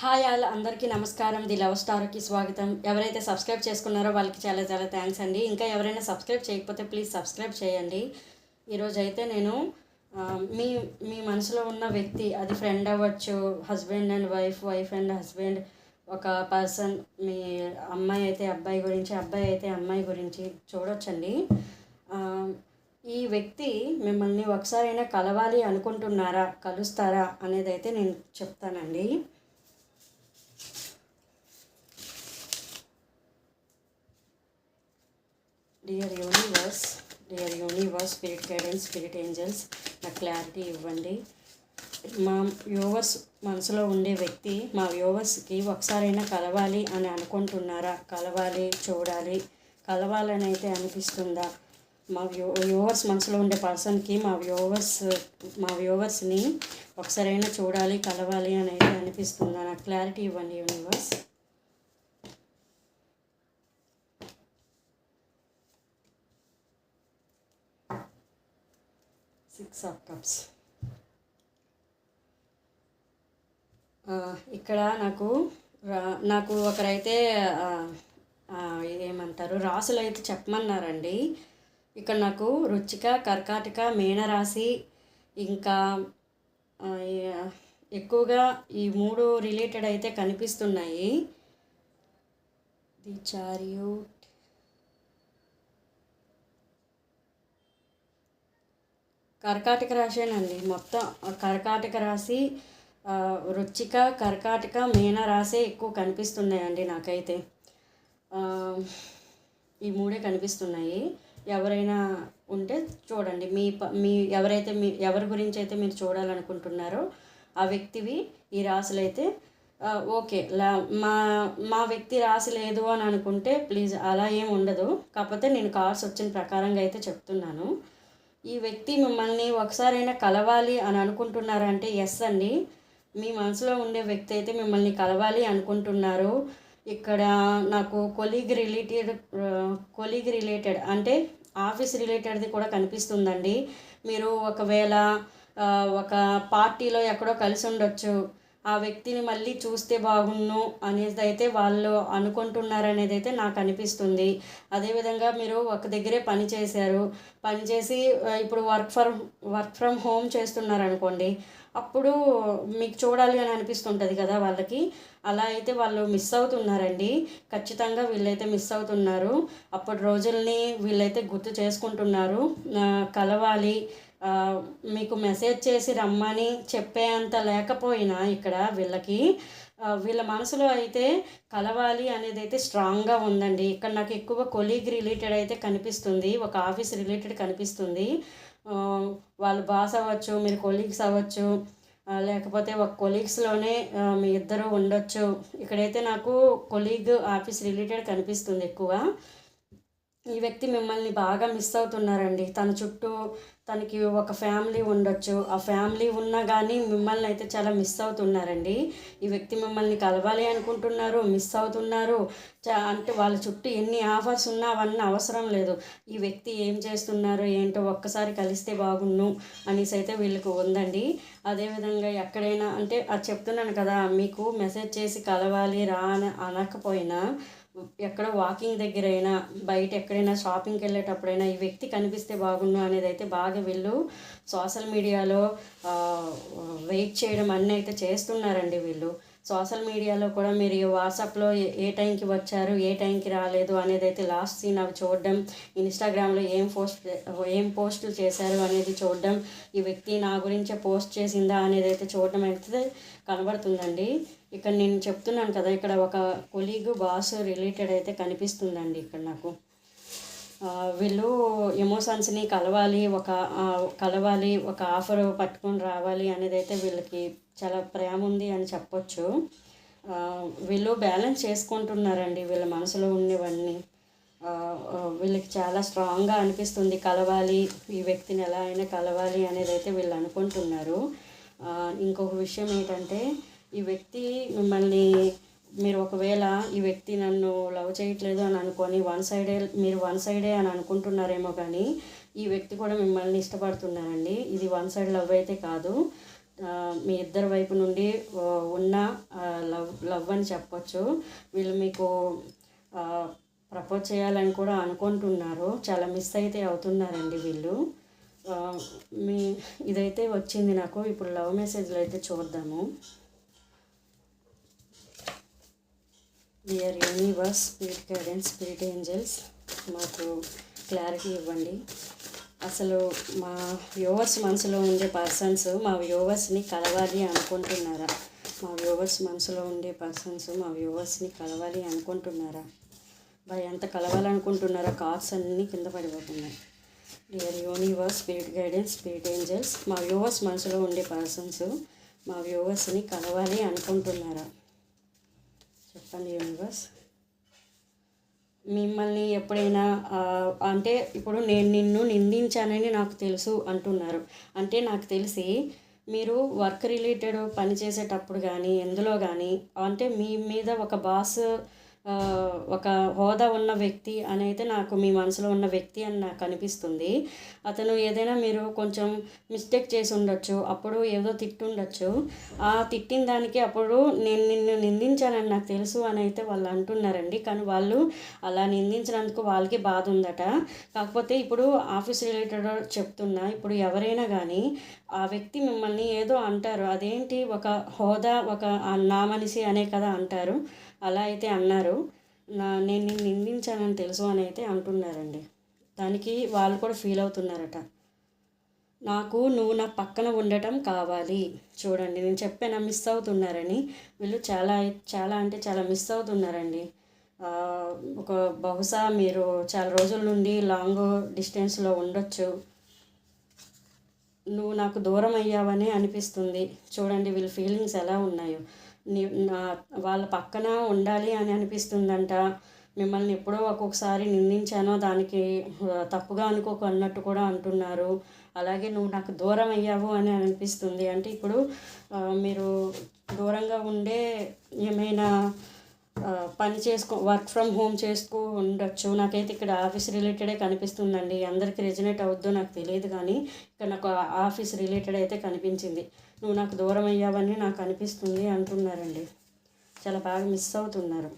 Hi all అందరికీ నమస్కారం. The love స్టార్కి స్వాగతం. ఎవరైతే సబ్స్క్రైబ్ చేసుకున్నారో వాళ్ళకి చాలా చాలా థ్యాంక్స్ అండి. ఇంకా ఎవరైనా సబ్స్క్రైబ్ చేయకపోతే ప్లీజ్ సబ్స్క్రైబ్ చేయండి. ఈరోజు అయితే నేను మీ మీ మనసులో ఉన్న వ్యక్తి అది ఫ్రెండ్ అవ్వచ్చు husband and wife wife and husband ఒక పర్సన్ మీ అమ్మాయి అయితే అబ్బాయి గురించి అబ్బాయి అయితే అమ్మాయి గురించి చూడొచ్చండి. ఈ వ్యక్తి మిమ్మల్ని ఒకసారైనా కలవాలి అనుకుంటున్నారా కలుస్తారా అనేది అయితే నేను చెప్తానండి. Dear universe dear universe spirit guidance spirit angels నాకు క్లారిటీ ఇవ్వండి. మా వ్యూవర్స్ మనసులో ఉండే వ్యక్తి మా వ్యూవర్స్కి ఒకసారైనా కలవాలి అని అనుకుంటున్నారా? కలవాలి చూడాలి. కలవాలని అయితే అనిపిస్తుందా? మా వ్యూ వ్యూవర్స్ మనసులో ఉండే పర్సన్కి మా వ్యూవర్స్ మా వ్యూవర్స్ని ఒకసారైనా చూడాలి కలవాలి అని అయితే అనిపిస్తుందా? నాకు క్లారిటీ ఇవ్వండి యూనివర్స్. Six of cups. ఇక్కడ నాకు రా- నాకు ఒకరైతే ఏమంటారు రాసులు అయితే చెప్పమన్నారండి. ఇక్కడ నాకు రుచిక కర్కాటక మీనరాశి ఇంకా ఎక్కువగా ఈ మూడు రిలేటెడ్ అయితే కనిపిస్తున్నాయి. ది చారియూట్ కర్కాటక రాశేనండి. మొత్తం కర్కాటక రాశి రుచిక కర్కాటక మీన రాసే ఎక్కువ కనిపిస్తున్నాయండి నాకైతే. ఈ మూడే కనిపిస్తున్నాయి. ఎవరైనా ఉంటే చూడండి. మీ ప- మీ ఎవరైతే మీ ఎవరి గురించి అయితే మీరు చూడాలనుకుంటున్నారో ఆ వ్యక్తివి ఈ రాశులు అయితే ఓకే. లా మా మా వ్యక్తి రాసి లేదు అని అనుకుంటే ప్లీజ్ అలా ఏం ఉండదు. కాకపోతే నేను కార్స్ వచ్చిన ప్రకారంగా అయితే చెప్తున్నాను. ఈ వ్యక్తి మిమ్మల్ని ఒకసారైనా కలవాలి అని అనుకుంటున్నారంటే ఎస్ అండి. మీ మనసులో ఉండే వ్యక్తి అయితే మిమ్మల్ని కలవాలి అనుకుంటున్నారు. ఇక్కడ నాకు కొలీగ్ రిలేటెడ్ కొలీగ్ రిలేటెడ్ అంటే ఆఫీస్ రిలేటెడ్ది కూడా కనిపిస్తుందండి. మీరు ఒకవేళ ఒక పార్టీలో ఎక్కడో కలిసి ఉండొచ్చు. ఆ వ్యక్తిని మళ్ళీ చూస్తే బాగున్ను అనేది అయితే వాళ్ళు అనుకుంటున్నారనేది అయితే నాకు అనిపిస్తుంది అదేవిధంగా మీరు ఒక దగ్గరే పని చేశారు. పని చేసి ఇప్పుడు work from work from home చేస్తున్నారు అనుకోండి అప్పుడు మీకు చూడాలి అని అనిపిస్తుంటుంది కదా వాళ్ళకి. అలా అయితే వాళ్ళు మిస్ అవుతున్నారండి. ఖచ్చితంగా వీళ్ళైతే మిస్ అవుతున్నారు. అప్పటి రోజుల్ని వీళ్ళైతే గుర్తు చేసుకుంటున్నారు. కలవాలి. మీకు మెసేజ్ చేసి రమ్మని చెప్పేంత లేకపోయినా ఇక్కడ వీళ్ళకి వీళ్ళ మనసులో అయితే కలవాలి అనేది అయితే స్ట్రాంగ్గా ఉందండి. ఇక్కడ నాకు ఎక్కువ కొలీగ్ రిలేటెడ్ అయితే కనిపిస్తుంది. ఒక ఆఫీస్ రిలేటెడ్ కనిపిస్తుంది. వాళ్ళు బాస్ అవ్వచ్చు మీరు కొలీగ్స్ అవ్వచ్చు లేకపోతే ఒక కొలీగ్స్లోనే మీ ఇద్దరు ఉండొచ్చు. ఇక్కడైతే నాకు కొలీగ్ ఆఫీస్ రిలేటెడ్ కనిపిస్తుంది ఎక్కువ ఈ వ్యక్తి మిమ్మల్ని బాగా మిస్ అవుతున్నారండి. తన చుట్టూ తనకి ఒక ఫ్యామిలీ ఉండొచ్చు. ఆ ఫ్యామిలీ ఉన్నా కానీ మిమ్మల్ని అయితే చాలా మిస్ అవుతున్నారండి. ఈ వ్యక్తి మిమ్మల్ని కలవాలి అనుకుంటున్నారు మిస్ అవుతున్నారు. చా అంటే వాళ్ళ చుట్టూ ఎన్ని ఆఫర్స్ ఉన్నా అవన్నీ అవసరం లేదు. ఈ వ్యక్తి ఏం చేస్తున్నారు ఏంటో ఒక్కసారి కలిస్తే బాగున్ను అనేసి అయితే వీళ్ళకి ఉందండి. అదేవిధంగా ఎక్కడైనా అంటే అది చెప్తున్నాను కదా మీకు మెసేజ్ చేసి కలవాలి రా అని అనకపోయినా ఎక్కడ వాకింగ్ దగ్గరైనా బయట ఎక్కడైనా షాపింగ్కి వెళ్ళేటప్పుడైనా ఈ వ్యక్తి కనిపిస్తే బాగుండు అనేది అయితే బాగా వీళ్ళు సోషల్ మీడియాలో వెయిట్ చేయడం అన్నీ అయితే చేస్తున్నారండి వీళ్ళు. సోషల్ మీడియాలో కూడా మీరు ఈ వాట్సాప్లో ఏ- ఏ టైంకి వచ్చారు ఏ టైంకి రాలేదు అనేది అయితే లాస్ట్ సీన్ అవి చూడడం ఇన్స్టాగ్రామ్లో ఏం పోస్ట్ ఏం పోస్టులు చేశారు అనేది చూడడం ఈ వ్యక్తి నా గురించే పోస్ట్ చేసిందా అనేది అయితే చూడడం అయితే కనబడుతుందండి. ఇక్కడ నేను చెప్తున్నాను కదా ఇక్కడ ఒక కొలీగ్ బాస్ రిలేటెడ్ అయితే కనిపిస్తుందండి ఇక్కడ నాకు. వీళ్ళు ఎమోషన్స్ని కలవాలి ఒక కలవాలి ఒక ఆఫర్ పట్టుకొని రావాలి అనేది అయితే వీళ్ళకి చాలా ప్రేమ ఉంది అని చెప్పొచ్చు. వీళ్ళు బ్యాలెన్స్ చేసుకుంటున్నారండి వీళ్ళ మనసులో ఉన్నవన్నీ. వీళ్ళకి చాలా స్ట్రాంగ్గా అనిపిస్తుంది కలవాలి ఈ వ్యక్తిని ఎలా అయినా కలవాలి అనేది అయితే వీళ్ళు అనుకుంటున్నారు. ఇంకొక విషయం ఏంటంటే ఈ వ్యక్తి మిమ్మల్ని మీరు ఒకవేళ ఈ వ్యక్తి నన్ను లవ్ చేయట్లేదు అని అనుకొని వన్ సైడే మీరు వన్ సైడే అని అనుకుంటున్నారేమో కానీ ఈ వ్యక్తి కూడా మిమ్మల్ని ఇష్టపడుతున్నారండి. ఇది వన్ సైడ్ లవ్ అయితే కాదు. మీ ఇద్దరి వైపు నుండి ఉన్న లవ్ లవ్ అని చెప్పొచ్చు. వీళ్ళు మీకు ప్రపోజ్ చేయాలని కూడా అనుకుంటున్నారు. చాలా మిస్ అయితే అవుతున్నారండి వీళ్ళు. మీ ఇదైతే వచ్చింది నాకు. ఇప్పుడు లవ్ మెసేజ్లో అయితే చూద్దాము. Dear universe speed guidance speed angels మాకు క్లారిటీ ఇవ్వండి. అసలు మా వ్యూవర్స్ మనసులో ఉండే పర్సన్స్ మా వ్యూవర్స్ని కలవాలి అనుకుంటున్నారా? మా వ్యూవర్స్ మనసులో ఉండే పర్సన్స్ మా వ్యూవర్స్ని కలవాలి అనుకుంటున్నారా? మరి ఎంత కలవాలనుకుంటున్నారా? కార్డ్స్ అన్నీ కింద పడిపోతున్నాయి. Dear universe speed guidance speed angels మా వ్యూవర్స్ మనసులో ఉండే పర్సన్స్ మా వ్యూవర్స్ని కలవాలి అనుకుంటున్నారా? చెప్పండి యూనివర్స్ మిమ్మల్ని ఎప్పుడైనా అంటే ఇప్పుడు నేను నిన్ను నిందించానని నాకు తెలుసు అంటున్నారు. అంటే నాకు తెలిసి మీరు వర్క్ రిలేటెడ్ పని చేసేటప్పుడు కానీ ఎందులో కానీ అంటే మీ మీద ఒక బాస్ ఒక హోదా ఉన్న వ్యక్తి అని అయితే నాకు మీ మనసులో ఉన్న వ్యక్తి అని నాకు అనిపిస్తుంది. అతను ఏదైనా మీరు కొంచెం మిస్టేక్ చేసి ఉండొచ్చు అప్పుడు ఏదో తిట్టుండొచ్చు. ఆ తిట్టిన దానికి అప్పుడు నేను నిన్ను నిందించానని నాకు తెలుసు అని అయితే వాళ్ళు అంటున్నారండి. కానీ వాళ్ళు అలా నిందించినందుకు వాళ్ళకి బాధ ఉందట. కాకపోతే ఇప్పుడు ఆఫీస్ రిలేటెడ్ చెప్తున్నా ఇప్పుడు ఎవరైనా కానీ ఆ వ్యక్తి మిమ్మల్ని ఏదో అంటారు. అదేంటి? ఒక హోదా ఒక నా మనిషి అనే కదా అంటారు. అలా అయితే అన్నారు. నా నేను నిందించానని తెలుసు అని అయితే అంటున్నారండి. దానికి వాళ్ళు కూడా ఫీల్ అవుతున్నారట. నాకు నువ్వు నా పక్కన ఉండటం కావాలి. చూడండి నేను చెప్పాను మిస్ అవుతున్నారని. వీళ్ళు చాలా చాలా అంటే చాలా మిస్ అవుతున్నారండి. ఒక బహుశా మీరు చాలా రోజుల నుండి లాంగ్ డిస్టెన్స్లో ఉండొచ్చు. నువ్వు నాకు దూరం అయ్యావని అనిపిస్తుంది. చూడండి వీళ్ళ ఫీలింగ్స్ ఎలా ఉన్నాయో. నీ నా వాళ్ళ పక్కన ఉండాలి అని అనిపిస్తుందంట. మిమ్మల్ని ఎప్పుడో ఒక్కొక్కసారి నిందించానో దానికి తప్పుగా అనుకోకు అన్నట్టు కూడా అంటున్నారు. అలాగే నువ్వు నాకు దూరం అయ్యావు అని అనిపిస్తుంది. అంటే ఇప్పుడు మీరు దూరంగా ఉండే ఏమైనా పని చేసుకో వర్క్ ఫ్రమ్ హోమ్ చేసుకో ఉండొచ్చు. నాకైతే ఇక్కడ ఆఫీస్ రిలేటెడే కనిపిస్తుందండి. అందరికీ రెజినేట్ అవుద్దో నాకు తెలియదు కానీ ఇక్కడ నాకు ఆఫీస్ రిలేటెడ్ అయితే కనిపించింది. నువ్వు నాకు దూరం అయ్యావని నాకు అనిపిస్తుంది అంటున్నారండి. చాలా బాగా మిస్ అవుతున్నారు.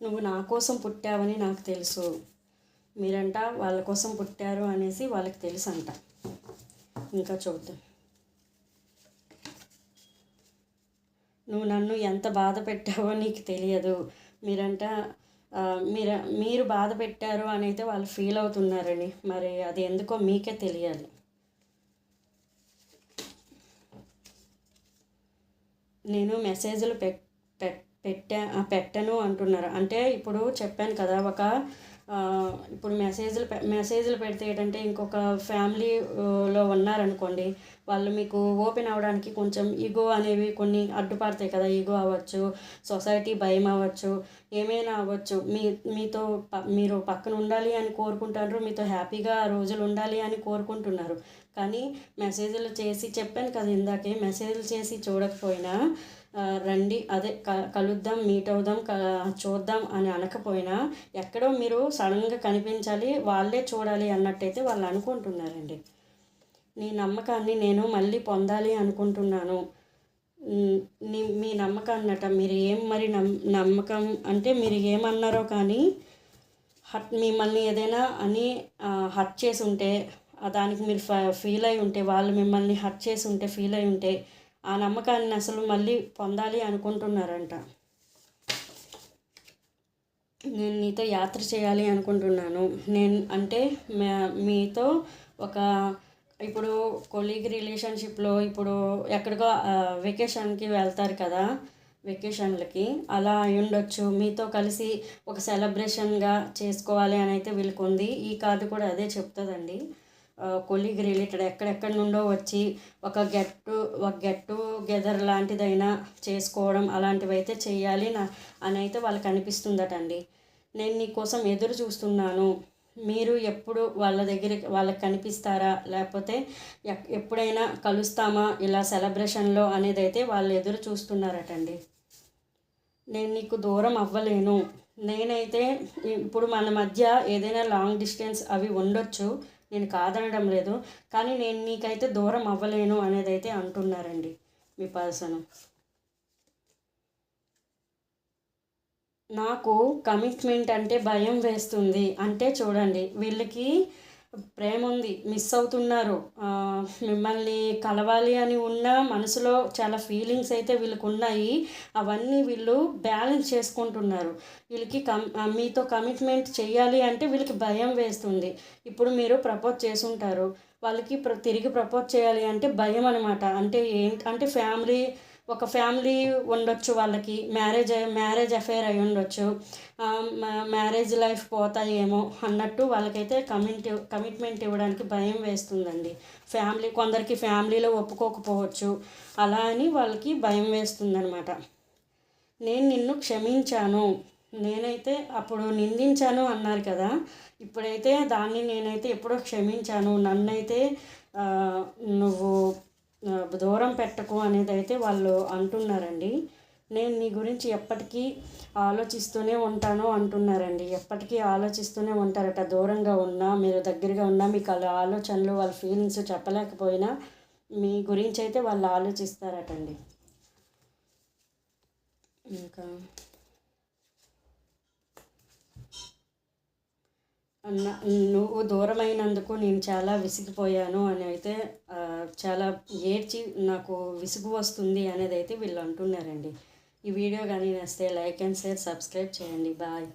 నువ్వు నా కోసం పుట్టావని నాకు తెలుసు. మీరంట వాళ్ళ కోసం పుట్టారు అనేసి వాళ్ళకి తెలుసు అంట ఇంకా చూద్దాం. నువ్వు నన్ను ఎంత బాధ పెట్టావో నీకు తెలియదు. మీరంట మీరు మీరు బాధ పెట్టారు అని అయితే వాళ్ళు ఫీల్ అవుతున్నారని. మరి అది ఎందుకో మీకే తెలియాలి. నేను మెసేజ్లు పెట్ పెట్టా పెట్టను అంటున్నారు. అంటే ఇప్పుడు చెప్పాను కదా ఒక ఇప్పుడు మెసేజ్లు పె- మెసేజ్లు పెడితే ఏంటంటే ఇంకొక ఫ్యామిలీలో ఉన్నారనుకోండి వాళ్ళు మీకు ఓపెన్ అవ్వడానికి కొంచెం ఈగో అనేవి కొన్ని అడ్డుపడతాయి కదా ఈగో అవ్వచ్చు సొసైటీ భయం అవ్వచ్చు ఏమైనా అవ్వచ్చు. మీ మీతో ప- మీరు పక్కన ఉండాలి అని కోరుకుంటారు మీతో హ్యాపీగా ఆ రోజులు ఉండాలి అని కోరుకుంటున్నారు. కానీ మెసేజ్లు చేసి చెప్పాను కదా ఇందాకే మెసేజ్లు చేసి చూడకపోయినా రండి. అదే క కలుద్దాం మీట్ అవుదాం క చూద్దాం అని అనకపోయినా ఎక్కడో మీరు సడన్గా కనిపించాలి వాళ్ళే చూడాలి అన్నట్టయితే వాళ్ళు అనుకుంటున్నారండి. నీ నమ్మకాన్ని నేను మళ్ళీ పొందాలి అనుకుంటున్నాను. మీ నీ మీ నమ్మకాన్నట మీరు ఏం మరి నమ్ నమ్మకం అంటే మీరు ఏమన్నారో కానీ హట్ మిమ్మల్ని ఏదైనా అని హట్ చేసి ఉంటే దానికి మీరు ఫ- ఫీల్ అయి ఉంటే వాళ్ళు మిమ్మల్ని హట్ చేసి ఉంటే ఫీల్ అయి ఉంటే ఆ నమ్మకాన్ని అసలు మళ్ళీ పొందాలి అనుకుంటున్నారంట. నేను నీతో యాత్ర చేయాలి అనుకుంటున్నాను. నేను అంటే మీతో ఒక ఇప్పుడు కొలీగ్ రిలేషన్షిప్లో ఇప్పుడు ఎక్కడికో వెకేషన్కి వెళ్తారు కదా వెకేషన్లకి. అలా అయి ఉండొచ్చు మీతో కలిసి ఒక సెలబ్రేషన్గా చేసుకోవాలి అని అయితే వీళ్ళకుంది. ఈ కార్డు కూడా అదే చెప్తుందండి. కొలీగ్ రిలేటెడ్ ఎక్కడెక్కడి నుండో వచ్చి ఒక గెట్ టు ఒక గెట్ టుగెదర్ లాంటిదైనా చేసుకోవడం అలాంటివి అయితే చేయాలి నా అని అయితే వాళ్ళకి అనిపిస్తుందటండి. నేను నీకోసం ఎదురు చూస్తున్నాను. మీరు ఎప్పుడు వాళ్ళ దగ్గర వాళ్ళకి కనిపిస్తారా? లేకపోతే ఎక్- ఎప్పుడైనా కలుస్తామా? ఇలా సెలబ్రేషన్లో అనేది అయితే వాళ్ళు ఎదురు చూస్తున్నారటండి. నేను నీకు దూరం అవ్వలేను. నేనైతే ఇప్పుడు మన మధ్య ఏదైనా లాంగ్ డిస్టెన్స్ అవి ఉండొచ్చు. నేను కాదనడం లేదు. కానీ నేను నీకైతే దూరం అవ్వలేను అనేది అయితే అంటున్నారండి మీ పర్సన్. నాకు కమిట్మెంట్ అంటే భయం వేస్తుంది. అంటే చూడండి వీళ్ళకి ప్రేమ ఉంది మిస్ అవుతున్నారు మిమ్మల్ని కలవాలి అని ఉన్న మనసులో చాలా ఫీలింగ్స్ అయితే వీళ్ళకు ఉన్నాయి అవన్నీ వీళ్ళు బ్యాలెన్స్ చేసుకుంటున్నారు. వీళ్ళకి కమ్ మీతో కమిట్మెంట్ చేయాలి అంటే వీళ్ళకి భయం వేస్తుంది. ఇప్పుడు మీరు ప్రపోజ్ చేసుంటారు. వాళ్ళకి ప్ర తిరిగి ప్రపోజ్ చేయాలి అంటే భయం అనమాట అంటే ఏంటి అంటే ఫ్యామిలీ ఒక ఫ్యామిలీ ఉండొచ్చు వాళ్ళకి మ్యారేజ్ మ్యారేజ్ అఫైర్ అయి ఉండొచ్చు. మ్యారేజ్ లైఫ్ పోతాయేమో అన్నట్టు వాళ్ళకైతే కమిట్ కమిట్మెంట్ ఇవ్వడానికి భయం వేస్తుందండి. ఫ్యామిలీ కొందరికి ఫ్యామిలీలో ఒప్పుకోకపోవచ్చు. అలా అని వాళ్ళకి భయం వేస్తుందనమాట నేను నిన్ను క్షమించాను. నేనైతే అప్పుడు నిందించాను అన్నారు కదా. ఇప్పుడైతే దాన్ని నేనైతే ఎప్పుడో క్షమించాను. నన్నైతే నువ్వు దూరం పెట్టకు అనేది అయితే వాళ్ళు అంటున్నారండి. నేను నీ గురించి ఎప్పటికీ ఆలోచిస్తూనే ఉంటాను అంటున్నారండి. ఎప్పటికీ ఆలోచిస్తూనే ఉంటారట. దూరంగా ఉన్నా మీరు దగ్గరగా ఉన్నా మీకు వాళ్ళ ఆలోచనలు వాళ్ళ ఫీలింగ్స్ చెప్పలేకపోయినా మీ గురించి అయితే వాళ్ళు ఆలోచిస్తారటండి. ఇంకా నువ్వు దూరమైనందుకు నేను చాలా విసిగిపోయాను అని అయితే చాలా ఏడ్చి నాకు విసుగు వస్తుంది అనేది అయితే వీళ్ళు అంటున్నారండి. ఈ వీడియో కానీ నచ్చితే లైక్ అండ్ షేర్ సబ్స్క్రైబ్ చేయండి. బాయ్.